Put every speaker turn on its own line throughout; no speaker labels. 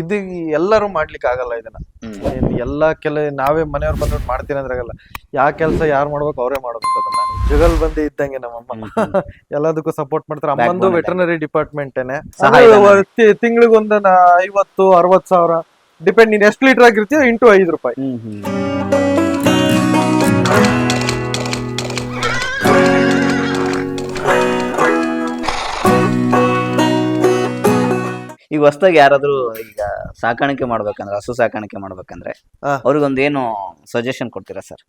ಇದು ಎಲ್ಲರೂ ಮಾಡ್ಲಿಕ್ಕೆ ಆಗಲ್ಲ ಇದನ್ನ. ಏನ್ ಎಲ್ಲಾ ಕೆಲ ನಾವೇ ಮನೆಯವ್ರು ಬಂದ್ಬಿಟ್ಟು ಮಾಡ್ತೀನಿ ಅಂದ್ರೆ ಆಗಲ್ಲ ಯಾವ ಕೆಲಸ ಯಾರು ಮಾಡ್ಬೇಕು ಅವರೇ ಮಾಡ್ಬೇಕು ಅದನ್ನ. ಜುಗಲ್ ಬಂದಿ ಇದ್ದಂಗೆ ನಮ್ಮಮ್ಮ. ಎಲ್ಲದಕ್ಕೂ ಸಪೋರ್ಟ್ ಮಾಡ್ತಾರೆ. ಅಮ್ಮಂದು ವೆಟರ್ನರಿ ಡಿಪಾರ್ಟ್ಮೆಂಟೇನೆ
ಸಹಾಯಧನ.
ತಿಂಗಳಿಗೆ ಒಂದು ಐವತ್ತು ಅರವತ್ ಸಾವಿರ. ಡಿಪೆಂಡ್ ನೀನ್ ಎಷ್ಟು ಲೀಟರ್ ಆಗಿರ್ತೀಯ ಇಂಟು ಐದು ರೂಪಾಯಿ.
ಈಗ ಹೊಸದಾಗಿ ಯಾರಾದ್ರೂ ಈಗ ಸಾಕಾಣಿಕೆ ಮಾಡ್ಬೇಕಂದ್ರೆ ಹಸು ಸಾಕಾಣಿಕೆ ಮಾಡ್ಬೇಕಂದ್ರೆ
ಹಾ.
ಅವ್ರಿಗೊಂದು ಏನು ಸಜೆಷನ್ ಕೊಡ್ತೀರಾ ಸರ್?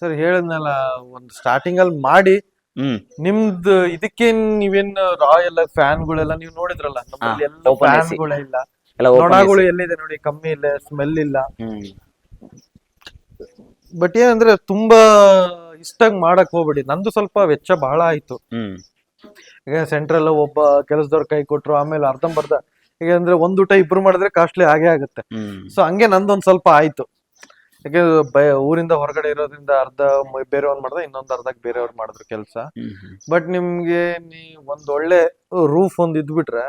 ಸರ್ ಹೇಳಿದ್ನಲ್ಲ ಒಂದು ಸ್ಟಾರ್ಟಿಂಗ್ ಅಲ್ಲಿ ಮಾಡಿ
ಹ್ಮ್.
ನಿಮ್ದು ಇದಕ್ಕೆ ನೀವೇನ್ ರಾ ಎಲ್ಲ ಫ್ಯಾನ್ಗಳೆಲ್ಲ ನೀವು ನೋಡಿದ್ರಲ್ಲ ನಮ್ಮಲ್ಲಿ ಎಲ್ಲ
open AC.
ಫ್ಯಾನ್ಗಳೇ ಇಲ್ಲ.
ಎಲ್ಲ open
ನೊಣಗಳು ಎಲ್ಲಿದೆ ನೋಡಿ ಕಮ್ಮಿ ಇಲ್ಲ ಸ್ಮೆಲ್ ಇಲ್ಲ.
ಹ್ಮ್.
ಬಟ್ ಏನಂದ್ರೆ ತುಂಬಾ ಇಷ್ಟಾಗಿ ಮಾಡಕ್ ಹೋಗ್ಬೇಡಿ. ನಂದು ಸ್ವಲ್ಪ ವೆಚ್ಚ ಬಹಳ ಆಯ್ತು.
ಹ್ಮ್.
ಈಗ ಸೆಂಟ್ರಲ್ ಒಬ್ಬ ಕೆಲಸದವ್ರ ಕೈ ಕೊಟ್ರು ಆಮೇಲೆ ಅರ್ಧಂಬರ್ಧ ಈಗ ಅಂದ್ರೆ ಒಂದ್ ಊಟ ಇಬ್ರು ಮಾಡಿದ್ರೆ ಕಾಸ್ಟ್ಲಿ ಆಗೇ ಆಗುತ್ತೆ. ಸೊ ಹಂಗೆ ನಂದೊಂದ್ ಸ್ವಲ್ಪ ಆಯ್ತು. ಯಾಕೆ ಊರಿಂದ ಹೊರಗಡೆ ಇರೋದ್ರಿಂದ ಅರ್ಧ ಬೇರೆಯವ್ರು ಮಾಡ್ದ ಇನ್ನೊಂದ್ ಬೇರೆ ಬೇರೆಯವ್ರು ಮಾಡಿದ್ರು ಕೆಲಸ. ಬಟ್ ನಿಮ್ಗೆ ನೀ ಒಂದ್ ಒಳ್ಳೆ ರೂಫ್ ಒಂದ್ ಇದ್ಬಿಟ್ರೆ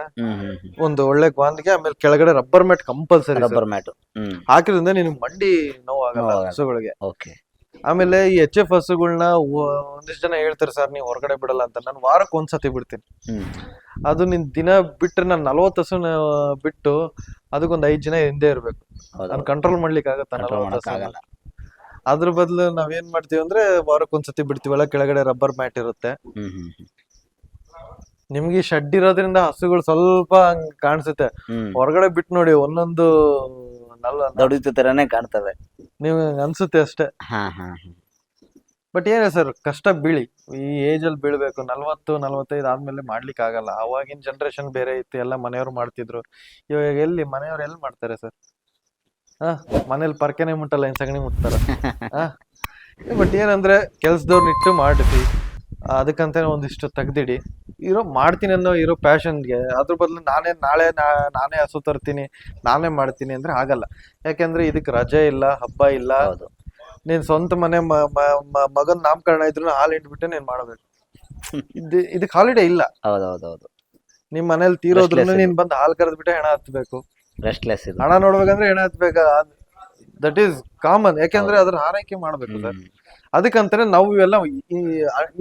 ಒಂದು ಒಳ್ಳೆ ಕ್ವಾಂತಿಗೆ ಆಮೇಲೆ ಕೆಳಗಡೆ rubber mat compulsory
rubber mat
ಹಾಕಿದ್ರಿಂದ ನಿನ್ ಮಂಡಿ ನೋವಾಗ
ನೋವಾಗಲ್ಲ.
ಹಸುಗಳಿಗೆ.
ಓಕೆ
ಆಮೇಲೆ ಈ ಎಚ್ ಎಫ್ ಹಸುಗಳನ್ನ ಒಂದಿಷ್ಟು ಜನ ಹೇಳ್ತಾರೆ ಸರ್ ನೀವು ಹೊರಗಡೆ ಬಿಡಲ್ಲ ಅಂತ. ನಾನು ವಾರಕ್ಕೆ ಒಂದ್ಸತಿ ಬಿಡ್ತೀನಿ. ಅದು ನಿನ್ ದಿನ ಬಿಟ್ರೆ ನಾನು ನಲ್ವತ್ತು ಹಸುನ ಬಿಟ್ಟು ಅದಕ್ಕೊಂದು ಐದು ಜನ ಹಿಂದೆ ಇರಬೇಕು. ನಾನು ಕಂಟ್ರೋಲ್ ಮಾಡ್ಲಿಕ್ಕೆ ಆಗತ್ತ
ಮಾಡಕ್
ಅದ್ರ ಬದಲು ನಾವೇನ್ ಮಾಡ್ತೀವಿ ಅಂದ್ರೆ ವಾರಕ್ಕೆ ಒಂದ್ಸತಿ ಬಿಡ್ತೀವಲ್ಲ ಕೆಳಗಡೆ ರಬ್ಬರ್ ಮ್ಯಾಟ್ ಇರುತ್ತೆ. ನಿಮ್ಗೆ ಶೆಡ್ ಇರೋದ್ರಿಂದ ಹಸುಗಳು ಸ್ವಲ್ಪ ಹಂಗ್ ಕಾಣಿಸುತ್ತೆ. ಹೊರಗಡೆ ಬಿಟ್ಟು ನೋಡಿ ಒಂದೊಂದು
ದೊಡ್ಡ ತರಾನೇ ಕಾಣ್ತವೆ.
ನೀವು ಅನ್ಸುತ್ತೆ ಅಷ್ಟೇ.
ಹಾ ಹಾ.
ಬಟ್ ಏನೇ ಸರ್ ಕಷ್ಟ ಬೀಳಿ. ಈ ಏಜ್ ಅಲ್ಲಿ ಬೀಳ್ಬೇಕು ನಲ್ವತ್ತು ನಲ್ವತ್ತೈದು ಆದ್ಮೇಲೆ ಮಾಡ್ಲಿಕ್ಕೆ ಆಗಲ್ಲ. ಅವಾಗಿನ ಜನರೇಷನ್ ಬೇರೆ ಇತ್ತು ಎಲ್ಲ ಮನೆಯವ್ರು ಮಾಡ್ತಿದ್ರು. ಇವಾಗ ಎಲ್ಲಿ ಮನೆಯವ್ರು ಎಲ್ಲಿ ಮಾಡ್ತಾರೆ ಸರ್? ಹಾ ಮನೇಲಿ ಪರ್ಕೆನೆ ಮುಟ್ಟಲ್ಲ ಇನ್ ಸಗಣಿ ಮುಟ್ತಾರ. ಹಾ. ಬಟ್ ಏನಂದ್ರೆ ಕೆಲ್ಸದವ್ರನ್ನ ಇಟ್ಟು ಮಾಡಿಸಿ ಅದಕ್ಕಂತಾನೆ ಒಂದಿಷ್ಟು ತೆಗ್ದಿಡಿ. ಇರೋ ಮಾಡ್ತೀನಿ ಅನ್ನೋ ಇರೋ ಪ್ಯಾಷನ್ಗೆ ಅದ್ರ ಬದಲು ನಾನೇ ನಾಳೆ ನಾ- ನಾನೇ ಹಸು ತರ್ತೀನಿ ನಾನೇ ಮಾಡ್ತೀನಿ ಅಂದ್ರೆ ಆಗಲ್ಲ ಯಾಕೆಂದ್ರೆ ಇದಕ್ಕೆ ರಜೆ ಇಲ್ಲ ಹಬ್ಬ ಇಲ್ಲ.
ಅದು
ನೀನ್ ಸ್ವಂತ ಮನೆ ಮಗನ್ ನಾಮಕರಣ ಇದ್ರು ಹಾಲು ಇಟ್ಬಿಟ್ಟೆ ನೀನ್ ಮಾಡಬೇಕು. ಇದು ಇದಕ್ಕೆ ಹಾಲಿಡೇ ಇಲ್ಲ.
ಹೌದು ಹೌದು ಹೌದು
ನಿಮ್ ಮನೇಲಿ ತೀರೋದ್ರು ನೀನು ಬಂದು ಹಾಲು ಕರೆದ್ಬಿಟ್ಟೆ ಹೆಣ ಹತ್ಬೇಕು.
ರೆಸ್ಟ್ಲೆಸ್
ಹಣ ನೋಡ್ಬೇಕಂದ್ರೆ ಹೆಣ ಹತ್ಬೇಕು? ದಟ್ ಈಸ್ ಕಾಮನ್ ಯಾಕೆಂದ್ರೆ ಅದ್ರ ಆರೈಕೆ ಮಾಡ್ಬೇಕು ಸರ್. ಅದಕ್ಕಂತಾನೆ ನಾವು ಇವೆಲ್ಲ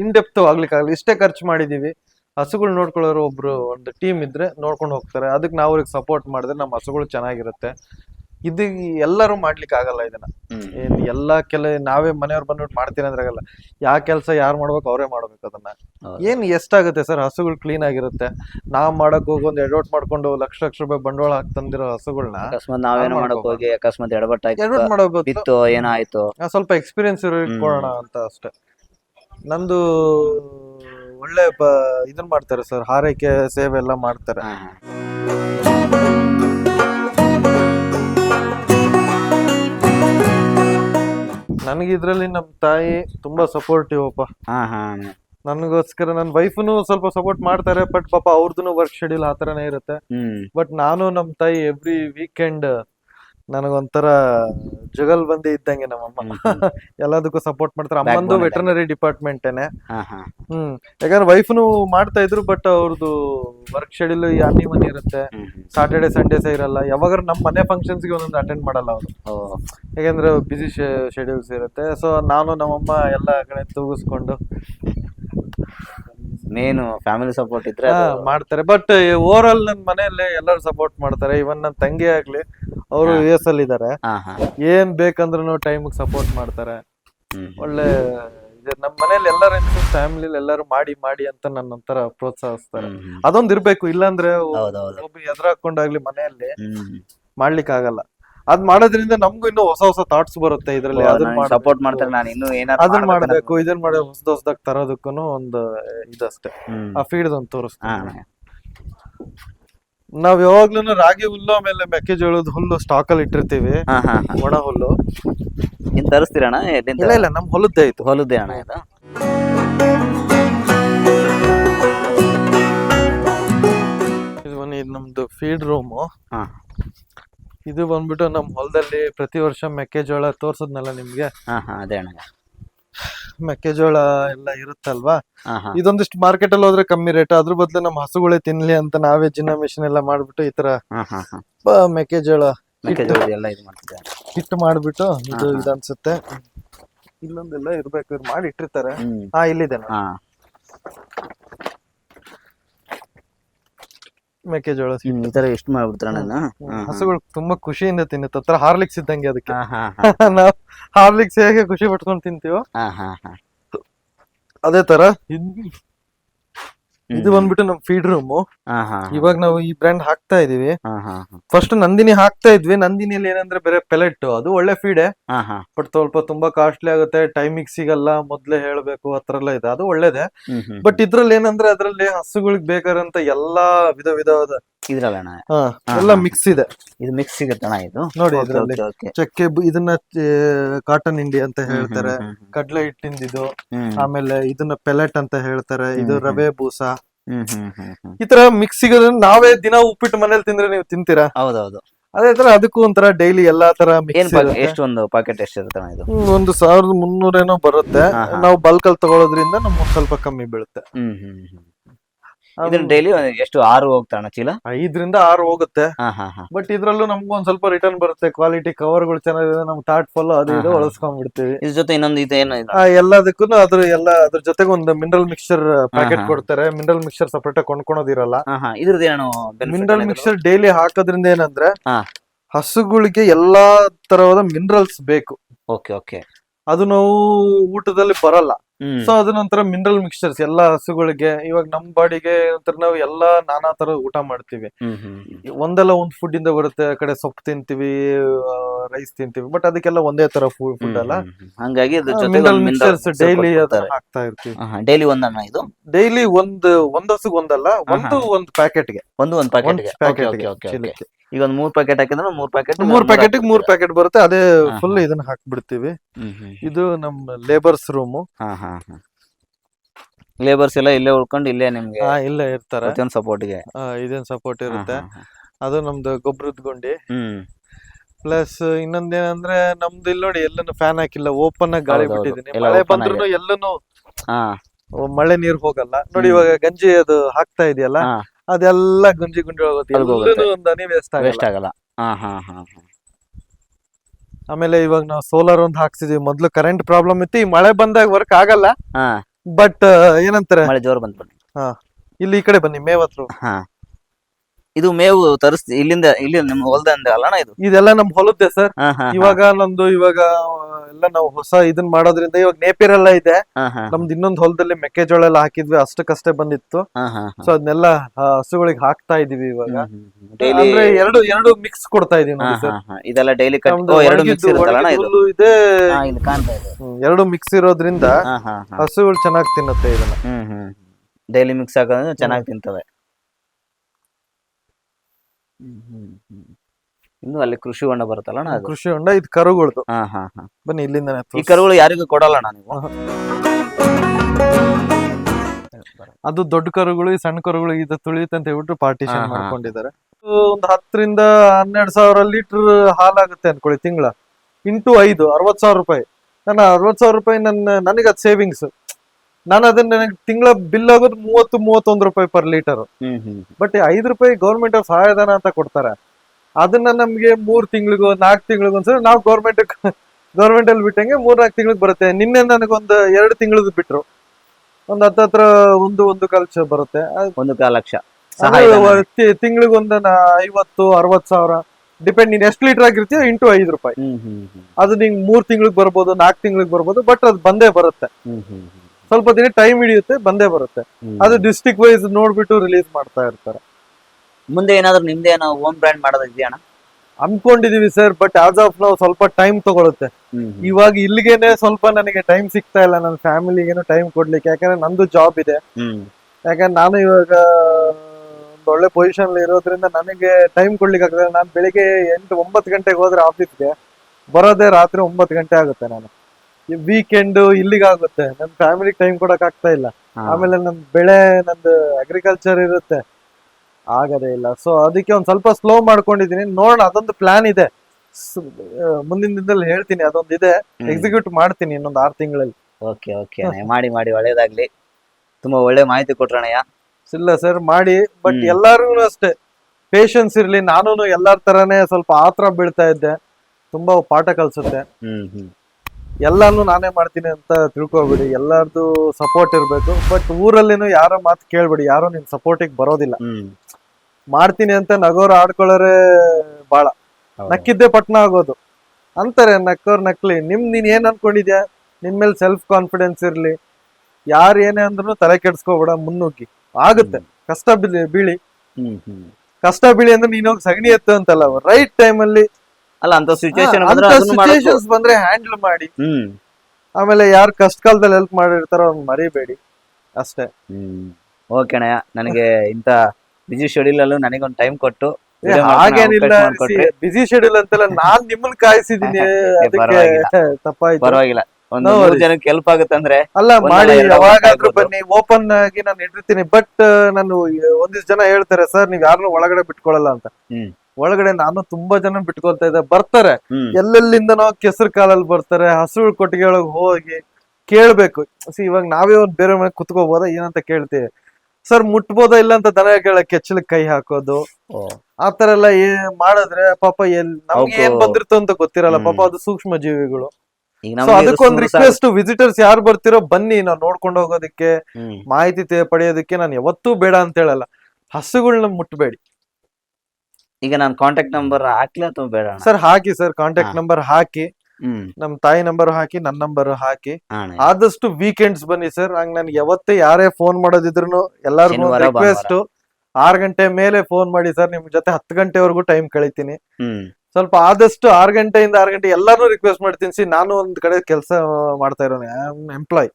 ಇನ್ ಡೆಪ್ತ್ ಆಗ್ಲಿಕ್ಕೆ ಆಗಲ್ಲ ಇಷ್ಟೇ ಖರ್ಚು ಮಾಡಿದೀವಿ. ಹಸುಗಳು ನೋಡ್ಕೊಳ್ಳೋರು ಒಬ್ರು ಒಂದು ಟೀಮ್ ಇದ್ರೆ ನೋಡ್ಕೊಂಡು ಹೋಗ್ತಾರೆ. ಅದಕ್ಕೆ ನಾವು ಅವ್ರಿಗೆ ಸಪೋರ್ಟ್ ಮಾಡಿದ್ರೆ ನಮ್ಮ ಹಸುಗಳು ಚೆನ್ನಾಗಿರುತ್ತೆ. ಇದು ಎಲ್ಲರೂ ಮಾಡ್ಲಿಕ್ಕೆ ಆಗಲ್ಲ ಇದನ್ನ. ಏನ್ ಎಲ್ಲಾ ಕೆಲ ನಾವೇ ಮನೆಯವ್ರು ಬಂದ್ಬಿಟ್ಟು ಮಾಡ್ತೀನಿ ಅಂದ್ರೆ ಆಗಲ್ಲ. ಯಾವ ಕೆಲಸ ಯಾರು ಮಾಡ್ಬೇಕು ಅವರೇ ಮಾಡ್ಬೇಕು ಅದನ್ನ. ಏನ್ ಎಷ್ಟಾಗುತ್ತೆ ಸರ್ ಹಸುಗಳು ಕ್ಲೀನ್ ಆಗಿರುತ್ತೆ? ನಾವ್ ಮಾಡಕ್ ಹೋಗಿ ಒಂದ್ ಎಡವಟ್ ಮಾಡ್ಕೊಂಡು ಲಕ್ಷ ಲಕ್ಷ ರೂಪಾಯಿ ಬಂಡವಾಳ ಹಾಕಿ ತಂದಿರೋ ಹಸುಗಳನ್ನ
ಅಕಸ್ಮಾತ್ ನಾವೇನೋ ಮಾಡಕ್ ಹೋಗಿ ಅಕಸ್ಮಾತ್ ಎಡವಟ್
ಎಡವಟ್
ಆಯ್ತು
ಮಾಡೋ ಬದಲು
ಬಿತ್ತು
ಏನಾಯ್ತು? ಸ್ವಲ್ಪ ಎಕ್ಸ್ಪೀರಿಯನ್ಸ್ ಇಟ್ಕೊಳ್ಳೋಣ ಅಂತ ಅಷ್ಟೇ. ನಂದು ಒಳ್ಳೆ ಇದನ್ ಮಾಡ್ತಾರೆ ಸರ್ ಹಾರೈಕೆ ಸೇವೆ ಎಲ್ಲ ಮಾಡ್ತಾರೆ. ನನಗೆ ಇದ್ರಲ್ಲಿ ನಮ್ ತಾಯಿ ತುಂಬಾ ಸಪೋರ್ಟಿವ್ ಅಪ್ಪ.
ಹಾ ಹಾ
ನನಗೋಸ್ಕರ ನನ್ನ ವೈಫ್ನು ಸ್ವಲ್ಪ ಸಪೋರ್ಟ್ ಮಾಡ್ತಾರೆ ಬಟ್ ಪಾಪ ಅವ್ರದ್ದು ವರ್ಕ್ ಶೆಡ್ಯೂಲ್ ಆ ತರನೇ ಇರುತ್ತೆ.
ಹ್ಮ್.
ಬಟ್ ನಾನು ನಮ್ಮ ತಾಯಿ ಎವ್ರಿ ವೀಕೆಂಡ್ ನನಗೊಂಥರ ಜಗಲ್ ಬಂದಿ ಇದ್ದಂಗೆ ನಮ್ಮಮ್ಮ. ಎಲ್ಲದಕ್ಕೂ ಸಪೋರ್ಟ್ ಮಾಡ್ತಾರೆ. ಅಮ್ಮಂದು. ವೆಟರ್ನರಿ ಡಿಪಾರ್ಟ್ಮೆಂಟೇನೆ
ಹಾ ಹಾ.
ಹ್ಮ್. ಯಾಕಂದ್ರೆ ವೈಫ್ನು ಮಾಡ್ತಾ ಇದ್ರು ಬಟ್ ಅವ್ರದ್ದು ವರ್ಕ್ ಶೆಡ್ಯೂಲ್ ಯಾನಿ ಮನಿ ಇರುತ್ತೆ. ಸಾಟರ್ಡೆ ಸಂಡೇಸ್ ಇರಲ್ಲ. ಯಾವಾಗ ನಮ್ಮ ಮನೆ ಫಂಕ್ಷನ್ಸ್ಗೆ ಒಂದೊಂದು ಅಟೆಂಡ್ ಮಾಡಲ್ಲ ಅವರು. ಯಾಕಂದ್ರೆ ಬಿಸಿ ಶೆಡ್ಯೂಲ್ಸ್ ಇರುತ್ತೆ. ಸೊ ನಾನು ನಮ್ಮಮ್ಮ ಎಲ್ಲ ಕಡೆ ತೂಗಿಸ್ಕೊಂಡು.
ಮೇನು ಫ್ಯಾಮಿಲಿ ಸಪೋರ್ಟ್ ಇದ್ರೆ
ಮಾಡ್ತಾರೆ. ಬಟ್ ಓವರ್ ಆಲ್ ನನ್ನ ಮನೆಯಲ್ಲೇ ಎಲ್ಲರೂ ಸಪೋರ್ಟ್ ಮಾಡ್ತಾರೆ. ಇವನ್ ನನ್ನ ತಂಗಿ ಆಗ್ಲಿ ಅವರು. ಯು ಎಸ್ ಅಲ್ಲಿ ಇದಾರೆ
ಹಾ ಹಾ.
ಏನ್ ಬೇಕಂದ್ರೂ ಟೈಮ್ ಸಪೋರ್ಟ್ ಮಾಡ್ತಾರೆ.
ಹ್ಮ್
ಒಳ್ಳೆ ಇದೆ ನಮ್ಮ ಮನೇಲಿ ಎಲ್ಲರೂ ಫ್ಯಾಮಿಲಿ ಎಲ್ಲರೂ ಮಾಡಿ ಮಾಡಿ ಅಂತ ನನ್ನ ಒಂಥರ ಪ್ರೋತ್ಸಾಹಿಸ್ತಾರೆ.
ಹ್ಮ್, ಹ್ಮ್.
ಅದೊಂದ್ ಇರ್ಬೇಕು ಇಲ್ಲಾಂದ್ರೆ
ಹೌದೌದು.
ಒಬ್ಬ ಎದುರಾಕೊಂಡಾಗ್ಲಿ ಮನೆಯಲ್ಲಿ
ಹ್ಮ್
ಮಾಡ್ಲಿಕ್ಕೆ ಆಗಲ್ಲ ಅದ್ ಮಾಡೋದ್ರಿಂದ ನಮ್ಗೂ ಇನ್ನೂ ಹೊಸ ಹೊಸ ಥಾಟ್ಸ್ ಬರುತ್ತೆ ಇದ್ರಲ್ಲಿ. ಅದನ್ನ ಮಾಡ್ಬೇಕು,
ಸಪೋರ್ಟ್ ಮಾಡ್ತಾರೆ ನಾನು ಇನ್ನು ಏನಾದ್ರು
ಅದನ್ನ
ಮಾಡಬೇಕು
ಮಾಡ್ಬೇಕು ಇದನ್ನ ಮಾಡಿ ಹೊಸದ್ ಹೊಸದಾಗ್ ತರೋದಕ್ಕೂ ಒಂದು ಇದಷ್ಟೇ.
ಹ್ಮ್.
ಆ ಫೀಡ್ ಒಂದು
ಹಾ.
ನಾವ್ ಯಾವಾಗ್ಲೂ ರಾಗಿ ಹುಲ್ಲು ಆಮೇಲೆ ಮೆಕ್ಕೆಜೋಳದ ಹುಲ್ಲು ಸ್ಟಾಕ್ ಅಲ್ಲಿ ಇಟ್ಟಿರ್ತೀವಿ.
ಹಾ ಹಾ ಹಾ.
ಒಣ ಹುಲ್ಲು.
ನೀನ್ ತರಿಸ್ತೀರಣ್ಣ? ಎಲ್ಲಿಂದ
ಇಲ್ಲ ಇಲ್ಲ ನಮ್ ಹೊಲದ್ದೇ ಆಯ್ತು.
ಹೊಲದ್ದೇ ಅಣ್ಣ ಇದು.
ಇದು ಬನ್ನಿ ಇದು ನಮ್ದು ಫೀಡ್ ರೂಮು
ಹಾ.
ಇದು ಬಂದ್ಬಿಟ್ಟು ನಮ್ ಹೊಲದಲ್ಲಿ ಪ್ರತಿ ವರ್ಷ ಮೆಕ್ಕೆಜೋಳ ತೋರ್ಸದ್ನಲ್ಲ ನಿಮ್ಗೆ?
ಹಾ ಹಾ ಅದೇ ಅಣ್ಣ
ಮೆಕ್ಕೆಜೋಳ ಎಲ್ಲ ಇರುತ್ತಲ್ವಾ? ಇದೊಂದಿಷ್ಟು ಮಾರ್ಕೆಟ್ ಅಲ್ಲಿ ಹೋದ್ರೆ ಕಮ್ಮಿ ರೇಟ್ ಅದ್ರ ಬದಲು ನಮ್ಮ ಹಸುಗಳೇ ತಿನ್ಲಿ ಅಂತ ನಾವೇ ಜಿನ್ನ ಮಿಷನ್ ಎಲ್ಲ ಮಾಡ್ಬಿಟ್ಟು ಈ ತರ ಬ- ಮೆಕ್ಕೆಜೋಳ
ಮೆಕ್ಕೆಜೋಳ ಎಲ್ಲ ಇದು ಮಾಡ್ತಿದ್ದಾರೆ.
ಹಿಟ್ಟು ಮಾಡ್ಬಿಟ್ಟು ಇದು
ಇದನ್ಸುತ್ತೆ.
ಇದು ಅನ್ಸುತ್ತೆ ಇಲ್ಲೊಂದೆಲ್ಲ ಇರ್ಬೇಕು ಇವ್ರು ಮಾಡಿ ಇಟ್ಟಿರ್ತಾರೆ.
ಹ್ಮ್.
ಹಾ ಇಲ್ಲಿದೆ ನೋಡಿ.
ಹಾ.
ಮೆಕ್ಕೆಜೋಳ
ಈ ತರ ಎಷ್ಟು ಮಾಡ್ಬಿಡ್ತಾರಣ್ಣ
ಹಸುಗಳು ತುಂಬಾ ಖುಷಿಯಿಂದ ತಿನ್ನುತ್ತೆ. ಹತ್ರ ಹಾರ್ಲಿಕ್ಸ್ ಇದ್ದಂಗೆ ಅದಕ್ಕೆ. ನಾವು ಹಾರ್ಲಿಕ್ಸ್ ಹೇಗೆ ಖುಷಿ ಪಟ್ಕೊಂಡು ತಿಂತೀವೋ ಅದೇ ತರ. ಇದ್- ಬಂದ್ಬಿಟ್ಟು ನಮ್ ಫೀಡ್ ರೂಮ್ ಇವಾಗ ನಾವು ಈ ಬ್ರ್ಯಾಂಡ್ ಹಾಕ್ತಾ ಇದೀವಿ. ಫಸ್ಟ್ ನಂದಿನಿ ಹಾಕ್ತಾ ಇದ್ವಿ. ನಂದಿನಿಯಲ್ಲಿ ಏನಂದ್ರೆ ಬೇರೆ ಪೆಲೆಟ್ ಅದು ಒಳ್ಳೆ ಫೀಡೆ ಬಟ್ ಸ್ವಲ್ಪ ತುಂಬಾ ಕಾಸ್ಟ್ಲಿ ಆಗುತ್ತೆ. ಟೈಮಿಂಗ್ ಸಿಗಲ್ಲ. ಮೊದ್ಲೇ ಹೇಳ್ಬೇಕು ಆತರ ಎಲ್ಲ ಇದೆ. ಅದು ಒಳ್ಳೇದೇ. ಬಟ್ ಇದ್ರಲ್ಲಿ ಏನಂದ್ರೆ ಅದ್ರಲ್ಲಿ ಹಸುಗಳಿಗೆ ಬೇಕಾದಂತ ಎಲ್ಲಾ ವಿಧ ವಿಧವಾದ ಎಲ್ಲ ಮಿಕ್ಸ್ ಇದೆ.
ಇದು ಮಿಕ್ಸ್ ಸಿಗುತ್ತಣ್ಣ ಇದು?
ನೋಡಿ ಇದ್ರಲ್ಲಿ. ಚಕ್ಕೆ ಇದನ್ನ ಕಾಟನ್ ಇಂಡಿ ಅಂತ ಹೇಳ್ತಾರೆ. ಕಡ್ಲೆ ಹಿಟ್ಟಿಂದಿದು. ಆಮೇಲೆ ಇದನ್ನ ಪೆಲೆಟ್ ಅಂತ ಹೇಳ್ತಾರೆ. ಇದು. ರವೆ ಬೂಸ. ಈ ತರ ಮಿಕ್ಸ್ ಸಿಗೋದ್ರ ನಾವೇ ದಿನ ಉಪ್ಪಿಟ್ಟು ಮನೇಲಿ ತಿಂದ್ರೆ ನೀವು ತಿಂತೀರಾ?
ಹೌದೌದು.
ಅದೇ ತರ ಅದಕ್ಕೂ ಒಂಥರ ಡೈಲಿ ಎಲ್ಲಾ ತರ
ಎಷ್ಟು ಒಂದು ಪಾಕೆಟ್ ಎಷ್ಟು ಇದು?
ಒಂದು ಸಾವಿರದ ಮುನ್ನೂರೇನೋ ಬರುತ್ತೆ. ನಾವು ಬಲ್ಕ್ ಅಲ್ಲಿ ತಗೊಳೋದ್ರಿಂದ ನಮ್ಗೆ ಸ್ವಲ್ಪ ಕಮ್ಮಿ ಬೀಳುತ್ತೆ.
ಹ್ಮ್ ಹ್ಮ್. ಇದನ್ನ ಡೈಲಿ ಎಷ್ಟು ಆರು ಹೋಗ್ತಾಣ ಚೀಲ?
ಐದರಿಂದ ಆರು ಹೋಗುತ್ತೆ. ಬಟ್ ಇದ್ರಲ್ಲೂ ನಮ್ಗೂ ಒಂದ್ ಸ್ವಲ್ಪ ರಿಟರ್ನ್ ಬರುತ್ತೆ. ಕ್ವಾಲಿಟಿ ಕವರ್ಗಳು ಚೆನ್ನಾಗಿದೆ ನಮ್ ತಾಟ್ ಫಾಲ್ ಅದು ಇದು ಒಳಸ್ಕೊಂಡ್ಬಿಡ್ತೀವಿ
ಇದ್ರ ಜೊತೆ ಇನ್ನೊಂದು ಇದೆ
ಎಲ್ಲದಕ್ಕೂ ಅದ್ರ ಎಲ್ಲ ಅದ್ರ ಜೊತೆಗೆ ಒಂದು ಮಿನರಲ್ ಮಿಕ್ಸ್ಚರ್ ಪ್ಯಾಕೆಟ್ ಕೊಡ್ತಾರೆ. ಮಿನರಲ್ ಮಿಕ್ಸ್ಚರ್ ಸಪರೇಟ್ ಆಗಿ ಕೊಂಡ್ಕೊಳೋದಿರಲ್ಲ.
ಏನು
ಮಿನರಲ್ ಮಿಕ್ಸ್ಚರ್ ಡೈಲಿ ಹಾಕೋದ್ರಿಂದ ಏನಂದ್ರೆ. ಹಸುಗಳಿಗೆ ಎಲ್ಲಾ ತರವಾದ ಮಿನರಲ್ಸ್ ಬೇಕು.
Okay okay.
ಅದು ನಾವು ಊಟದಲ್ಲಿ ಬರಲ್ಲ. ಸೊ ಅದನ್ನೊಂಥರ ಮಿನರಲ್ ಮಿಕ್ಸ್ಚರ್ಸ್ ಎಲ್ಲಾ ಹಸುಗಳಿಗೆ ಇವಾಗ ನಮ್ ಬಾಡಿಗೆ ನಂತರ ನಾವು ಎಲ್ಲಾ ನಾನಾ ತರ ಊಟ ಮಾಡ್ತೀವಿ. ಒಂದಲ್ಲ ಒಂದ್ ಫುಡ್ ಇಂದ ಬರುತ್ತೆ ಆ ಕಡೆ ಸೊಪ್ಪು ತಿಂತೀವಿ ರೈಸ್ ತಿಂತೀವಿ ಬಟ್ ಅದಕ್ಕೆಲ್ಲ ಒಂದೇ ತರ ಫುಡ್ ಫುಡ್ ಅಲ್ಲ.
ಹಂಗಾಗಿ ಜೊತೆ
ಮಿನರಲ್ ಮಿಕ್ಸ್ಚರ್ಸ್ ಡೈಲಿ ಹಾಕ್ತಾ ಇರ್ತೀವಿ.
ಡೈಲಿ ಒಂದನ್ನ ಇದು?
ಡೈಲಿ ಒಂದ್ ಒಂದ್ ಹಸುಗ್ ಒಂದಲ್ಲ ಒಂದು ಒಂದ್ ಪ್ಯಾಕೆಟ್ಗೆ
ಒಂದು ಒಂದು ಪ್ಯಾಕೆಟ್ ಈಗ ಒಂದು ಮೂರ್ ಪ್ಯಾಕೆಟ್ ಹಾಕಿದ್ರೆ ಮೂರ್ ಪ್ಯಾಕೆಟ್
ಮೂರ್ ಪ್ಯಾಕೆಟ್ ಮೂರ್ ಪ್ಯಾಕೆಟ್ ಬರುತ್ತೆ. ಅದೇ ಫುಲ್ ಇದನ್ನ ಹಾಕ್ಬಿಡ್ತೀವಿ. ಇದು ನಮ್ ಲೇಬರ್ಸ್ ರೂಮ್
ಲೇಬರ್ಸ್ ಎಲ್ಲ ಇಲ್ಲೇ ಉಳ್ಕೊಂಡು ಇಲ್ಲೇ ನಿಮ್ಗೆ
ಇಲ್ಲೇ ಇರ್ತಾರೆ.
ಸಪೋರ್ಟ್ಗೆ.
ಇದೇನ್ ಸಪೋರ್ಟ್ ಇರುತ್ತೆ. ಅದು ನಮ್ದು ಗೊಬ್ಬರದ ಗುಂಡಿ. ಪ್ಲಸ್ ಇನ್ನೊಂದೇನಂದ್ರೆ ನಮ್ದು ಇಲ್ಲಿ ನೋಡಿ ಎಲ್ಲಾನು ಫ್ಯಾನ್ ಹಾಕಿಲ್ಲ. ಓಪನ್ ಆಗಿ ಗಾಳಿ. ಬಿಟ್ಟಿದೀನಿ. ಮಳೆ ಬಂದ್ರು ಎಲ್ಲಾನು ಮಳೆ ನೀರ್ ಹೋಗಲ್ಲ. ನೋಡಿ. ಇವಾಗ ಗಂಜಿ ಅದು ಹಾಕ್ತಾ ಇದೆಯಲ್ಲ? ಅದೆಲ್ಲ ಗುಂಜಿ ಗುಂಜಿ ಹೋಗುತ್ತೆ.
ಅಲ್ಗ್ ಹೋಗುತ್ತೆ.
ಎಲ್ಲಾನು ಒಂದ್ ಹನಿ ವೇಸ್ಟ್
ವೇಸ್ಟ್
ಆಗಲ್ಲ
ಆಗಲ್ಲ. ಹಾ ಹಾ ಹಾ ಹಾ.
ಆಮೇಲೆ ಇವಾಗ ನಾವು ಸೋಲಾರ್ ಒಂದ್ ಹಾಕ್ಸಿದೀವಿ. ಮೊದ್ಲು ಕರೆಂಟ್ ಪ್ರಾಬ್ಲಮ್ ಇತ್ತು. ಈ ಮಳೆ ಬಂದಾಗ ವರ್ಕ್ ಆಗಲ್ಲ.
ಹಾ.
ಬಟ್ ಏನಂತಾರೆ?
ಮಳೆ ಜೋರ್ ಬಂದ್ಬಿಟ್ಟು
ಇಲ್ಲಿ ಈ ಕಡೆ ಬನ್ನಿ ಮೇವತ್ರ.
ಹಾ. ಇದು ಮೇವು ತರಿಸ್ತಿ ಇಲ್ಲಿಂದ ಇಲ್ಲಿ ನಿಮ್ ಹೊಲದಿಂದ ಅಲ್ಲಣ್ಣ ಇದು?
ಇದೆಲ್ಲ ನಮ್ ಹೊಲದ್ದೆ ಸರ್.
ಹಾ ಹಾ
ಇವಾಗ ನಮ್ದು ಇವಾಗ ಎಲ್ಲ ನಾವು ಹೊಸ ಇದನ್ ಮಾಡೋದ್ರಿಂದ ಇವಾಗ ನೇಪಿರ್ ಎಲ್ಲ ಇದೆ.
ಹಾ ಹಾ.
ನಮ್ದು ಇನ್ನೊಂದ್ ಹೊಲದಲ್ಲಿ ಮೆಕ್ಕೆಜೋಳ ಎಲ್ಲ ಹಾಕಿದ್ವಿ ಅಷ್ಟಕ್ಕಷ್ಟೇ ಬಂದಿತ್ತು.
ಹಾ ಹಾ
ಸೊ ಅದನ್ನೆಲ್ಲ ಹಸುಗಳಿಗೆ ಹಾಕ್ತಾ ಇದೀವಿ ಇವಾಗ.
ಡೈಲಿ
ಅಂದ್ರೆ ಎರಡು ಎರಡು ಮಿಕ್ಸ್ ಕೊಡ್ತಾ ಇದೀವಿ
ಹಾ
ನೋಡಿ
ಹಾ
ಸರ್.
ಹಾ ಇದೆಲ್ಲ ಡೈಲಿ ಕಟ್
ನಮ್ದು
ಎರಡು ಮಿಕ್ಸ್
ಒಣಗಿದ್ದು-
ಇರುತ್ತಲ್ಲಣ್ಣ
ಒಣಗಿದ
ಇದು?
ಹುಲ್ಲು ಇದೆ
ಹಾ ಇಲ್ಲಿ ಕಾಣ್ತಾ ಇದೆ.
ಹ್ಮ್, ಎರಡು ಮಿಕ್ಸ್ ಇರೋದ್ರಿಂದ
ಹಾ ಹಾ ಹಾ.
ಹಸುಗಳು ಚೆನ್ನಾಗಿ ತಿನ್ನುತ್ತೆ ಇದನ್ನ.
ಹ್ಮ್ ಹ್ಮ್ ಡೈಲಿ ಮಿಕ್ಸ್ ಹಾಕೋದ್ರೆ ಚೆನ್ನಾಗಿ ತಿಂತವೆ. ಇನ್ನು ಅಲ್ಲಿ ಕೃಷಿ ಹೊಂಡ ಬರುತ್ತಲ್ಲಣ್ಣ ಅದು?
ಕೃಷಿ ಹೊಂಡ ಇದು ಕರುಗಳದು.
ಹಾ ಹಾ ಹಾ.
ಬನ್ನಿ ಇಲ್ಲಿಂದ
ಈ ಕರುಗಳು ಯಾರಿಗೂ ಕೊಡಲ್ಲಣ್ಣ ನೀವು?
ಅದು ದೊಡ್ಡ ಕರುಗಳು ಈ ಸಣ್ಣ ಕರುಗಳು ಇದು ತುಳಿಯುತ್ತೆ ಅಂತ ಹೇಳ್ಬಿಟ್ಟು ಪಾರ್ಟಿಷನ್. ಮಾಡ್ಕೊಂಡಿದ್ದಾರೆ. ಒಂದು ಹತ್ತರಿಂದ ಹನ್ನೆರಡು ಸಾವಿರ ಲೀಟರ್ ಹಾಲಾಗುತ್ತೆ ಅನ್ಕೊಳ್ಳಿ ತಿಂಗಳ. ಇಂಟು ಐದು ಅರವತ್ ಸಾವಿರ ರೂಪಾಯಿ. ನನ್ನ ಅರವತ್ ಸಾವಿರ ರೂಪಾಯಿ ನನ್ನ ನನಗೆ ಅದು ಸೇವಿಂಗ್ಸ್ ನಾನು ಅದನ್ನ ನನಗೆ ತಿಂಗಳ ಬಿಲ್ ಆಗೋದು ಮೂವತ್ತು ಮೂವತ್ತೊಂದು ರೂಪಾಯಿ ಪರ್ ಲೀಟರ್ ಬಟ್ ಐದು ರೂಪಾಯಿ ಗೌರ್ಮೆಂಟ್ ಸಹಾಯಧನ ಅಂತ ಕೊಡ್ತಾರೆ. ಅದನ್ನ ನಮ್ಗೆ ಮೂರ್ ತಿಂಗಳಿಗೂ ನಾಲ್ಕು ತಿಂಗಳಿಗೂ ಒಂದ್ಸಲ ನಾವು ಗೌರ್ಮೆಂಟ್ ಗೌರ್ಮೆಂಟ್ ಅಲ್ಲಿ ಬಿಟ್ಟಂಗೆ ಮೂರ್ ನಾಲ್ಕು ತಿಂಗಳಿಗೆ ಬರುತ್ತೆ. ನಿನ್ನೆ ನನಗೊಂದು ಎರಡು ತಿಂಗಳದ್ದು ಬಿಟ್ರು. ಒಂದ್ ಹತ್ತತ್ರ ಒಂದು ಒಂದು ಕಲ್ಚ ಬರುತ್ತೆ.
ಒಂದು ಲಕ್ಷ.
ತಿಂಗಳಿಗೆ ಒಂದ್ ಐವತ್ತು ಅರವತ್ ಸಾವಿರ. ಡಿಪೆಂಡ್ ನೀನ್ ಎಷ್ಟು ಲೀಟರ್ ಆಗಿರ್ತೀಯೋ ಇಂಟು ಐದು ರೂಪಾಯಿ. ಅದು ನಿಂಗೆ ಮೂರ್ ತಿಂಗಳಿಗೆ ಬರ್ಬೋದು ನಾಲ್ಕು ತಿಂಗಳಿಗೆ ಬರ್ಬೋದು ಬಟ್ ಅದು ಬಂದೇ ಬರುತ್ತೆ. ಸ್ವಲ್ಪ ದಿನ ಟೈಮ್ ಹಿಡಿಯುತ್ತೆ ಬಂದೇ ಬರುತ್ತೆ. ಅದು ಡಿಸ್ಟಿಕ್ ವೈಸ್ ನೋಡ್ಬಿಟ್ಟು ರಿಲೀಸ್ ಮಾಡ್ತಾ ಇರ್ತಾರೆ.
ಮುಂದೆ ಏನಾದ್ರು ನಿಮ್ದೇ ಏನೋ ಹೋಮ್ ಬ್ರ್ಯಾಂಡ್ ಮಾಡೋದಿದೆಯಾ
ಅನ್ಕೊಂಡಿದೀವಿ ಸರ್ ಬಟ್ ಆಸ್ ಆಫ್ ನಾವು ಸ್ವಲ್ಪ ಟೈಮ್ ತಗೊಳುತ್ತೆ. ಇವಾಗ ಇಲ್ಲಿಗೆನೆ ಸ್ವಲ್ಪ ನನಗೆ ಟೈಮ್ ಸಿಗ್ತಾ ಇಲ್ಲ ನನ್ನ ಫ್ಯಾಮಿಲಿಗೇನು ಟೈಮ್ ಕೊಡ್ಲಿಕ್ಕೆ. ಯಾಕಂದ್ರೆ ನಂದು ಜಾಬ್ ಇದೆ. ಯಾಕಂದ್ರೆ ನಾನು ಇವಾಗ ಒಂದು ಒಳ್ಳೆ ಪೊಸಿಷನ್ ಇರೋದ್ರಿಂದ ನನಗೆ ಟೈಮ್ ಕೊಡ್ಲಿಕ್ಕೆ ಆಗ್ತದೆ ನಾನು ಬೆಳಿಗ್ಗೆ ಎಂಟು ಒಂಬತ್ತು ಗಂಟೆಗೆ ಹೋದ್ರೆ ಆಫೀಸ್ಗೆ ಬರೋದೇ ರಾತ್ರಿ ಒಂಬತ್ತು ಗಂಟೆ ಆಗುತ್ತೆ ನಾನು. ವೀಕೆಂಡ್ ಇಲ್ಲಿಗೆ ಆಗುತ್ತೆ ಫ್ಯಾಮಿಲಿ ಟೈಮ್ ಕೊಡಕ್ ಆಗ್ತಾ ಇಲ್ಲ. ಆಮೇಲೆ ನಮ್ ಬೆಳೆ ನಂದು ಅಗ್ರಿಕಲ್ಚರ್ ಇರುತ್ತೆ. ಆಗದೇ ಇಲ್ಲ. ಸೊ ಅದಕ್ಕೆ ಒಂದ್ ಸ್ವಲ್ಪ ಸ್ಲೋ ಮಾಡ್ಕೊಂಡಿದೀನಿ ನೋಡೋಣ ಅದೊಂದು ಪ್ಲಾನ್ ಇದೆ. ಮುಂದಿನ ದಿನದಲ್ಲಿ ಹೇಳ್ತೀನಿ ಅದೊಂದು ಇದೆ. ಎಕ್ಸಿಕ್ಯೂಟ್ ಮಾಡ್ತೀನಿ ಇನ್ನೊಂದು ಆರು ತಿಂಗಳಲ್ಲಿ.
ಓಕೆ ಓಕೆ ಮಾಡಿ ಮಾಡಿ ಒಳ್ಳೇದಾಗ್ಲಿ. ತುಂಬಾ ಒಳ್ಳೆ ಮಾಹಿತಿ ಕೊಟ್ರಣಯ್ಯ
ಇಲ್ಲ ಸರ್ ಮಾಡಿ. ಬಟ್
ಎಲ್ಲಾರು
ಎಲ್ಲಾರ್ಗು ಅಷ್ಟೇ. ಪೇಶನ್ಸ್ ಇರ್ಲಿ. ನಾನು ಎಲ್ಲಾರ ತರಾನೇ ಸ್ವಲ್ಪ ಆತರ ಬೀಳ್ತಾ ಇದ್ದೆ. ತುಂಬಾ ಪಾಠ ಕಲ್ಸುತ್ತೆ.
ಹ್ಮ್ ಹ್ಮ್.
ಎಲ್ಲಾನು ನಾನೇ ಮಾಡ್ತೀನಿ ಅಂತ ತಿಳ್ಕೊಬೇಡಿ. ಎಲ್ಲಾರ್ದು ಸಪೋರ್ಟ್ ಇರ್ಬೇಕು. ಬಟ್ ಊರಲ್ಲಿನೂ ಯಾರೋ ಮಾತು ಕೇಳ್ಬೇಡಿ. ಯಾರೋ ನಿನ್ ಸಪೋರ್ಟಿಗೆ ಬರೋದಿಲ್ಲ. ಮಾಡ್ತೀನಿ ಅಂತ ನಗೋರು ಆಡ್ಕೊಳ್ಳೋರೆ ಬಾಳ. ನಕ್ಕಿದ್ದೆ ಪಟ್ನ ಆಗೋದು. ಅಂತಾರೆ ನಕ್ಕೋರ್ ನಕ್ಲಿ. ನಿಮ್ ನೀನ್ ಏನ್ ಅನ್ಕೊಂಡಿದ್ಯಾ? ನಿನ್ ಮೇಲೆ ಸೆಲ್ಫ್ ಕಾನ್ಫಿಡೆನ್ಸ್ ಇರ್ಲಿ. ಯಾರು ಏನೇ ಅಂದ್ರೂ ತಲೆ ಕೆಡ್ಸ್ಕೊಬೇಡ ಮುನ್ನುಗ್ಗಿ. ಆಗುತ್ತೆ. ಕಷ್ಟ ಬೀಳಿ. ಕಷ್ಟ ಬೀಳಿ ಅಂದ್ರೆ ನೀನ್ ಹೋಗಿ ಸಗಣಿ ಎತ್ತು ಅಂತಲ್ಲ ರೈಟ್ ಟೈಮ್ ಅಲ್ಲಿ
ಅಂತ ಸಿಚುವೇಶನ್
ಅಂತ ಸಿಚುವೇಶನ್ಸ್ ಬಂದ್ರೆ ಹ್ಯಾಂಡಲ್ ಮಾಡಿ. ಆಮೇಲೆ ಯಾರು ಕಷ್ಟ ಕಾಲದಲ್ಲಿ ಹೆಲ್ಪ್ ಮಾಡಿರ್ತಾರೋ ಅವ್ನ್ ಮರಿಬೇಡಿ. ಅಷ್ಟೇ.
ಹ್ಮ್. ಓಕೆ ನನಗೆ ಇಂತ ಬಿಜಿ ಶೆಡ್ಯೂಲ್ ಅಲ್ಲೂ ನನಗೊಂದು ಟೈಮ್ ಕೊಟ್ಟು
ಹಾಗೇನಿಲ್ಲ ಬಿಸಿ ಶೆಡ್ಯೂಲ್ ಅಂತೆಲ್ಲ ನಾನ್ ನಿಮ್ಮನ್ನ ಕಾಯಿಸಿದೀನಿ. ತಪ್ಪಾಯ್ತು.
ಪರವಾಗಿಲ್ಲ. ಒಂದು
No
ಜನಕ್ಕೆ ಹೆಲ್ಪ್ ಆಗುತ್ತೆ ಅಂದ್ರೆ
ಅಲ್ಲ ಮಾಡಿ ಯಾವಾಗಾದ್ರೂ ಬನ್ನಿ ಓಪನ್ ಆಗಿ ನಾನು ಇಟ್ಟಿರ್ತೀನಿ ಬಟ್ ನಾನು ಒಂದಿಷ್ಟು ಜನ ಹೇಳ್ತಾರೆ ಸರ್ ನೀವ್ ಯಾರನ್ನೂ ಒಳಗಡೆ ಬಿಟ್ಕೊಳಲ್ಲ ಅಂತ.
ಹ್ಮ್.
ಒಳಗಡೆ ನಾನು ತುಂಬಾ ಜನ ಬಿಟ್ಕೊಳ್ತಾ ಇದ್ದೆ. ಬರ್ತಾರೆ. ಎಲ್ಲೆಲ್ಲಿಂದನೋ ಕೆಸರು ಕಾಲಲ್ಲಿ ಬರ್ತಾರೆ ಹಸುಳು ಕೊಟ್ಟಿಗೆ ಒಳಗೆ ಹೋಗಿ ಕೇಳ್ಬೇಕು. ಸಿ ಇವಾಗ ನಾವೇ ಒಂದ್ ಬೇರೆ ಮನೆ ಕುತ್ಕೋಬೋದಾ ಏನಂತ ಕೇಳ್ತೀವಿ. ಸರ್ ಮುಟ್ಬೋದ ಇಲ್ಲ ಅಂತ ದನ ಕೇಳ ಕೆಚ್ಚಲ ಕೈ ಹಾಕೋದು. ಆತರ ಎಲ್ಲ ಮಾಡಿದ್ರೆ ಪಾಪ ಎಲ್ ನಮ್ಗೆ ಏನ್ ಬಂದಿರ್ತೋ ಅಂತ ಗೊತ್ತಿರಲ್ಲ. ಪಾಪ ಅದು ಸೂಕ್ಷ್ಮ ಜೀವಿಗಳು ಅದಕ್ಕೊಂದ್ ರಿಕ್ವೆಸ್ಟ್ ವಿಸಿಟರ್ಸ್ ಯಾರು ಬರ್ತಿರೋ ಬನ್ನಿ ನಾವು ನೋಡ್ಕೊಂಡು ಹೋಗೋದಕ್ಕೆ ಮಾಹಿತಿ ಪಡೆಯೋದಕ್ಕೆ ನಾನು ಯಾವತ್ತೂ ಬೇಡ ಅಂತ ಹೇಳಲ್ಲ. ಹಸುಗಳನ್ನ ಮುಟ್ಬೇಡಿ.
ಈಗ ನಾನು ಕಾಂಟ್ಯಾಕ್ಟ್ ನಂಬರ್ ಹಾಕ್ಲಿ ಅಥವಾ ಬೇಡ ಅಣ್ಣ?
ಸರ್ ಹಾಕಿ ಸರ್ ಕಾಂಟ್ಯಾಕ್ಟ್
ಹಾ.
ನಂಬರ್ ಹಾಕಿ
ಹ್ಮ್.
ನಮ್ ತಾಯಿ ನಂಬರ್ ಹಾಕಿ ನನ್ನ ನಂಬರ್ ಹಾಕಿ.
ಅಣ್ಣ.
ಆದಷ್ಟು ವೀಕೆಂಡ್ಸ್ ಬನ್ನಿ ಸರ್ ಹಂಗ್ ನನ್ಗೆ ಯಾವತ್ತೇ ಯಾರೇ ಫೋನ್ ಮಾಡೋದಿದ್ರು ಎಲ್ಲಾರ್ಗು
ಶನಿವಾರ,
ರಿಕ್ವೆಸ್ಟ್ ಆರ್ ಗಂಟೆ ಮೇಲೆ ಫೋನ್ ಮಾಡಿ ಸರ್ ನಿಮ್ ಜೊತೆ ಹತ್ತು ಗಂಟೆವರೆಗೂ ಟೈಮ್ ಕಳಿತೀನಿ.
ಹ್ಮ್.
ಸ್ವಲ್ಪ ಆದಷ್ಟು ಆರ್ ಗಂಟೆಯಿಂದ ಆರ್ ಗಂಟೆ ಎಲ್ಲಾರು ರಿಕ್ವೆಸ್ಟ್ ಮಾಡ್ತೀನಿ. ಸಿ ನಾನು ಒಂದ್ ಕಡೆ ಕೆಲಸ ಮಾಡ್ತಾ ಇರೋನು. ಎಂಪ್ಲಾಯ್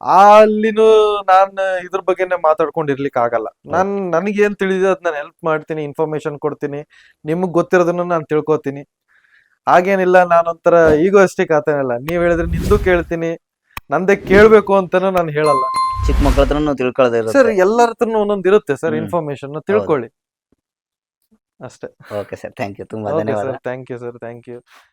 ಅಲ್ಲಿನೂ ನಾನು ಇದ್ರ ಬಗ್ಗೆನೇ ಮಾತಾಡ್ಕೊಂಡಿರ್ಲಿಕ್ಕೆ ಆಗಲ್ಲ. ನಾನ್ ನನಗೆ ಏನ್ ತಿಳಿದಿದೆ ಅದ್ ನಾನು ಹೆಲ್ಪ್ ಮಾಡ್ತೀನಿ ಇನ್ಫಾರ್ಮೇಶನ್ ಕೊಡ್ತೀನಿ ನಿಮಗ್ ಗೊತ್ತಿರೋದನ್ನ ನಾನು ತಿಳ್ಕೊತೀನಿ. ಹಾಗೇನಿಲ್ಲ ನಾನೊಂಥರ ಅಷ್ಟೇ ಆತನಿಲ್ಲ ನೀವ್ ಹೇಳಿದ್ರೆ ನಿಂದು ಕೇಳ್ತೀನಿ ನಂದೇ ಕೇಳ್ಬೇಕು ಅಂತಾನು ನಾನು ಹೇಳಲ್ಲ.
ಚಿಕ್ಕ ಮಕ್ಳ ಹತ್ರನು ತಿಳ್ಕೊಳ್ಳೋದೇ
ಸರ್ ಎಲ್ಲರ ಹತ್ರನು ಒಂದೊಂದು ಇರುತ್ತೆ ಸರ್
ಹ್ಮ್.
ಇನ್ಫಾರ್ಮೇಶನ್ ತಿಳ್ಕೊಳ್ಳಿ. ಅಷ್ಟೇ.
ಓಕೆ ಸರ್ ಥ್ಯಾಂಕ್ ಯು ತುಂಬಾ ಧನ್ಯವಾದ.
Sir thank you sir thank you